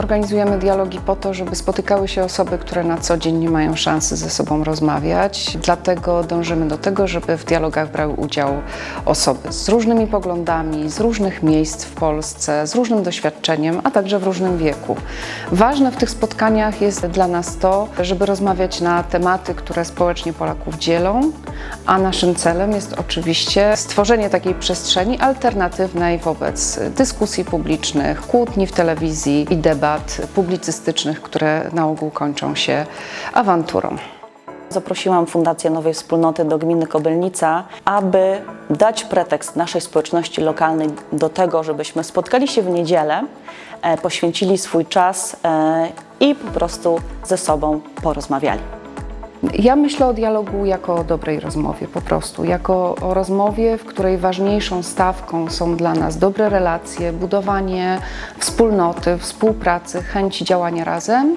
organizujemy dialogi po to, żeby spotykały się osoby, które na co dzień nie mają szansy ze sobą rozmawiać. Dlatego dążymy do tego, żeby w dialogach brały udział osoby z różnymi poglądami, z różnych miejsc w Polsce, z różnym doświadczeniem, a także w różnym wieku. Ważne w tych spotkaniach jest dla nas to, żeby rozmawiać na tematy, które społecznie Polaków dzielą, a naszym celem jest oczywiście stworzenie takiej przestrzeni alternatywnej wobec dyskusji publicznych, kłótni w telewizji i debat publicystycznych, które na ogół kończą się awanturą. Zaprosiłam Fundację Nowej Wspólnoty do gminy Kobylnica, aby dać pretekst naszej społeczności lokalnej do tego, żebyśmy spotkali się w niedzielę, e, poświęcili swój czas e, i po prostu ze sobą porozmawiali. Ja myślę o dialogu jako o dobrej rozmowie, po prostu, jako o rozmowie, w której ważniejszą stawką są dla nas dobre relacje, budowanie wspólnoty, współpracy, chęci działania razem,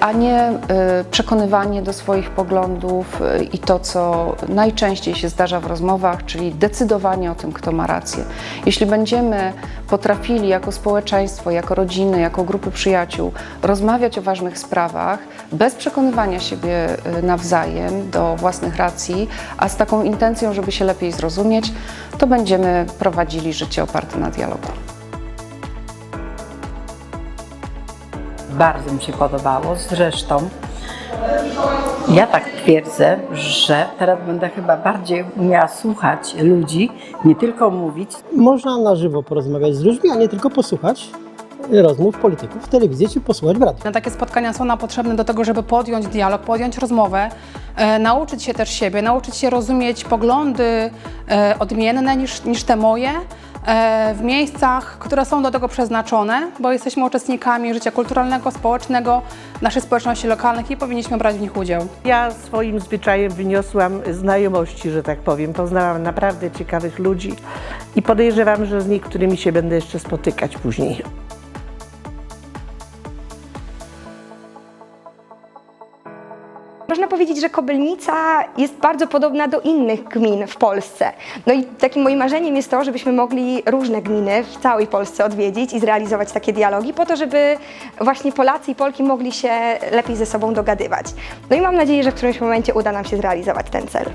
a nie y, przekonywanie do swoich poglądów y, i to, co najczęściej się zdarza w rozmowach, czyli decydowanie o tym, kto ma rację. Jeśli będziemy potrafili jako społeczeństwo, jako rodziny, jako grupy przyjaciół rozmawiać o ważnych sprawach bez przekonywania siebie y, nawzajem do własnych racji, a z taką intencją, żeby się lepiej zrozumieć, to będziemy prowadzili życie oparte na dialogu. Bardzo mi się podobało. Zresztą ja tak twierdzę, że teraz będę chyba bardziej umiała słuchać ludzi, nie tylko mówić. Można na żywo porozmawiać z ludźmi, a nie tylko posłuchać rozmów polityków w telewizji czy posłuchać w radiu. Na takie spotkania są nam potrzebne do tego, żeby podjąć dialog, podjąć rozmowę, e, nauczyć się też siebie, nauczyć się rozumieć poglądy e, odmienne niż, niż te moje w miejscach, które są do tego przeznaczone, bo jesteśmy uczestnikami życia kulturalnego, społecznego, naszej społeczności lokalnych i powinniśmy brać w nich udział. Ja swoim zwyczajem wyniosłam znajomości, że tak powiem. Poznałam naprawdę ciekawych ludzi i podejrzewam, że z niektórymi się będę jeszcze spotykać później. Można powiedzieć, że Kobylnica jest bardzo podobna do innych gmin w Polsce. No i takim moim marzeniem jest to, żebyśmy mogli różne gminy w całej Polsce odwiedzić i zrealizować takie dialogi po to, żeby właśnie Polacy i Polki mogli się lepiej ze sobą dogadywać. No i mam nadzieję, że w którymś momencie uda nam się zrealizować ten cel.